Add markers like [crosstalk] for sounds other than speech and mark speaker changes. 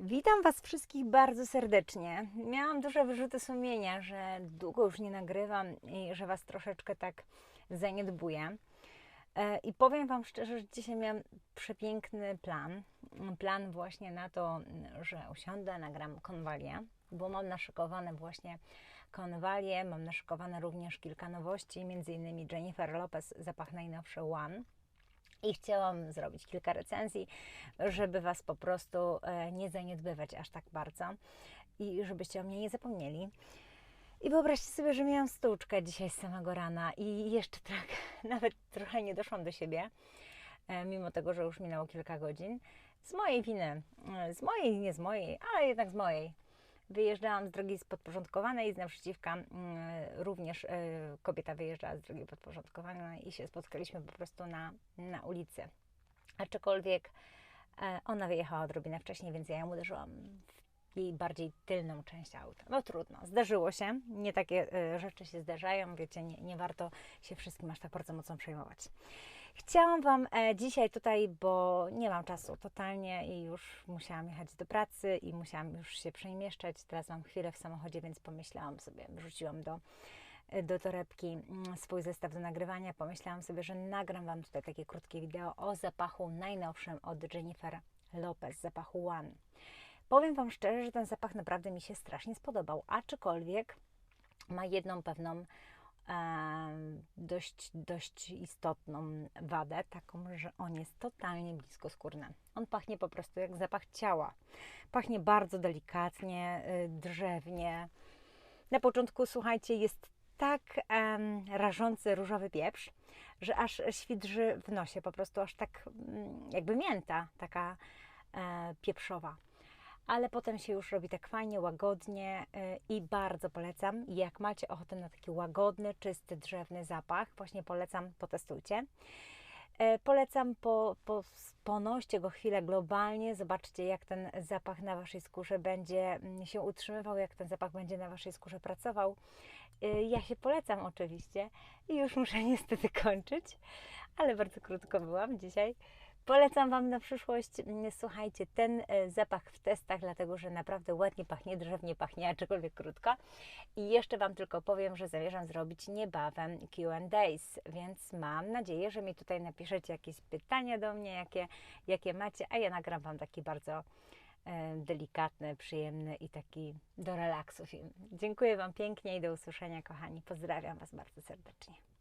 Speaker 1: Witam Was wszystkich bardzo serdecznie. Miałam duże wyrzuty sumienia, że długo już nie nagrywam i że Was troszeczkę tak zaniedbuję. E, I powiem Wam szczerze, że dzisiaj miałam przepiękny plan. Plan właśnie na to, że usiądę, nagram konwalię, bo mam naszykowane właśnie konwalie, mam naszykowane również kilka nowości, innymi Jennifer Lopez, zapach najnowszy One. I chciałam zrobić kilka recenzji, żeby Was po prostu e, nie zaniedbywać aż tak bardzo i żebyście o mnie nie zapomnieli. I wyobraźcie sobie, że miałam stłuczkę dzisiaj z samego rana i jeszcze tak, [laughs] nawet trochę nie doszłam do siebie, e, mimo tego, że już minęło kilka godzin. Z mojej winy, e, z mojej, nie z mojej, ale jednak z mojej. Wyjeżdżałam z drogi podporządkowanej, z naprzeciwka mm, również e, kobieta wyjeżdżała z drogi podporządkowanej i się spotkaliśmy po prostu na, na ulicy. Aczkolwiek e, ona wyjechała odrobinę wcześniej, więc ja ją uderzyłam w jej bardziej tylną część auta. No trudno, zdarzyło się, nie takie e, rzeczy się zdarzają, wiecie, nie, nie warto się wszystkim aż tak bardzo mocno przejmować. Chciałam Wam e, dzisiaj tutaj, bo nie mam czasu totalnie i już musiałam jechać do pracy i musiałam już się przemieszczać. Teraz mam chwilę w samochodzie, więc pomyślałam sobie, wrzuciłam do, e, do torebki mm, swój zestaw do nagrywania. Pomyślałam sobie, że nagram Wam tutaj takie krótkie wideo o zapachu najnowszym od Jennifer Lopez, zapachu One. Powiem Wam szczerze, że ten zapach naprawdę mi się strasznie spodobał, aczkolwiek ma jedną pewną dość, dość istotną wadę, taką, że on jest totalnie bliskoskórny. On pachnie po prostu jak zapach ciała. Pachnie bardzo delikatnie, y, drzewnie. Na początku, słuchajcie, jest tak em, rażący różowy pieprz, że aż świdrzy w nosie, po prostu aż tak mm, jakby mięta, taka e, pieprzowa ale potem się już robi tak fajnie, łagodnie y, i bardzo polecam. Jak macie ochotę na taki łagodny, czysty, drzewny zapach, właśnie polecam, potestujcie. E, Polecam, po, po, ponoście go chwilę globalnie, zobaczcie jak ten zapach na Waszej skórze będzie mm, się utrzymywał, jak ten zapach będzie na Waszej skórze pracował. E, Ja się polecam oczywiście i już muszę [laughs] niestety kończyć, ale bardzo krótko byłam dzisiaj. Polecam Wam na przyszłość, słuchajcie, ten e, zapach w testach, dlatego że naprawdę ładnie pachnie, drzewnie pachnie, aczkolwiek krótko. I jeszcze Wam tylko powiem, że zamierzam zrobić niebawem Q&A's, więc mam nadzieję, że mi tutaj napiszecie jakieś pytania do mnie, jakie, jakie macie, a ja nagram Wam taki bardzo e, delikatny, przyjemny i taki do relaksu film. Dziękuję Wam pięknie i do usłyszenia, kochani. Pozdrawiam Was bardzo serdecznie.